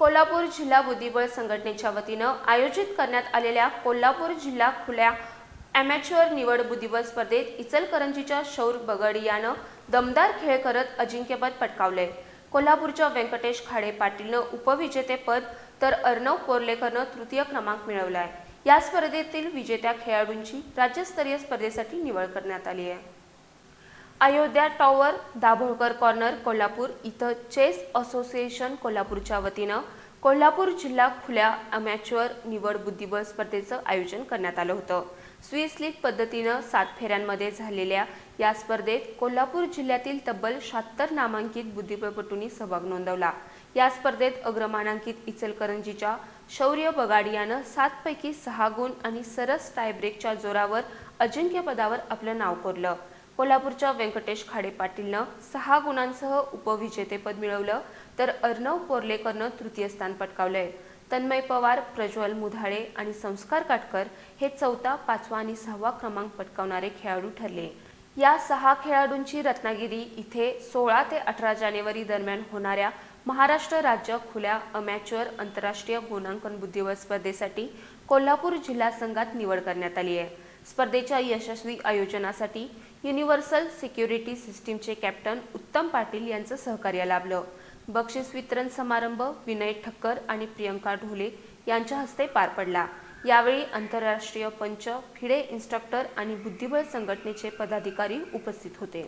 कोल्हापूर जिल्हा बुद्धिबळ संघटनेच्या वतीनं आयोजित करण्यात आलेल्या कोल्हापूर जिल्हा खुल्या ॲमॅच्युअर निवड बुद्धिबळ स्पर्धेत इचलकरंजीच्या शौर बगडी यानं दमदार खेळ करत अजिंक्यपद पटकावले कोल्हापूरच्या व्यंकटेश खाडे पाटीलनं उपविजेतेपद तर अर्णव कोर्लेकरनं तृतीय क्रमांक मिळवलाय. या स्पर्धेतील विजेत्या खेळाडूंची राज्यस्तरीय स्पर्धेसाठी निवड करण्यात आली आहे. अयोध्या टॉवर दाभोळकर कॉर्नर कोल्हापूर इथं चेस असोसिएशन कोल्हापूरच्या वतीनं कोल्हापूर जिल्हा खुल्या अमॅच्युअर निवड बुद्धिबळ स्पर्धेचं आयोजन करण्यात आलं होतं. स्विस लीग पद्धतीनं सात फेऱ्यांमध्ये झालेल्या या स्पर्धेत कोल्हापूर जिल्ह्यातील तब्बल शहात्तर नामांकित बुद्धिबळपटूंनी सहभाग नोंदवला. या स्पर्धेत अग्रमानांकित इचलकरंजीच्या शौर्य बगाडियानं सातपैकी सहा गुण आणि सरस टायब्रेकच्या जोरावर अजिंक्यपदावर आपलं नाव कोरलं. कोल्हापूरच्या व्यंकटेश खाडे पाटीलनं सहा गुणांसह उपविजेतेपद मिळवलं तर अर्णव कोर्लेकरनं तृतीय स्थान पटकावलंय. तन्मय पवार प्रज्वल मुधाळे आणि संस्कार काटकर हे चौथा पाचवा आणि सहावा क्रमांक पटकावणारे खेळाडू ठरले. या सहा खेळाडूंची रत्नागिरी इथे सोळा ते अठरा जानेवारी दरम्यान होणाऱ्या महाराष्ट्र राज्य खुल्या अमॅच्युअर आंतरराष्ट्रीय गुणांकन बुद्धिबळ स्पर्धेसाठी कोल्हापूर जिल्हा संघात निवड करण्यात आली आहे. स्पर्धेच्या यशस्वी आयोजनासाठी युनिव्हर्सल सिक्युरिटी सिस्टीमचे कॅप्टन उत्तम पाटील यांचं सहकार्य लाभलं. बक्षीस वितरण समारंभ विनय ठक्कर आणि प्रियंका ढोले यांच्या हस्ते पार पडला. यावेळी आंतरराष्ट्रीय पंच फिडे इन्स्ट्रक्टर आणि बुद्धिबळ संघटनेचे पदाधिकारी उपस्थित होते.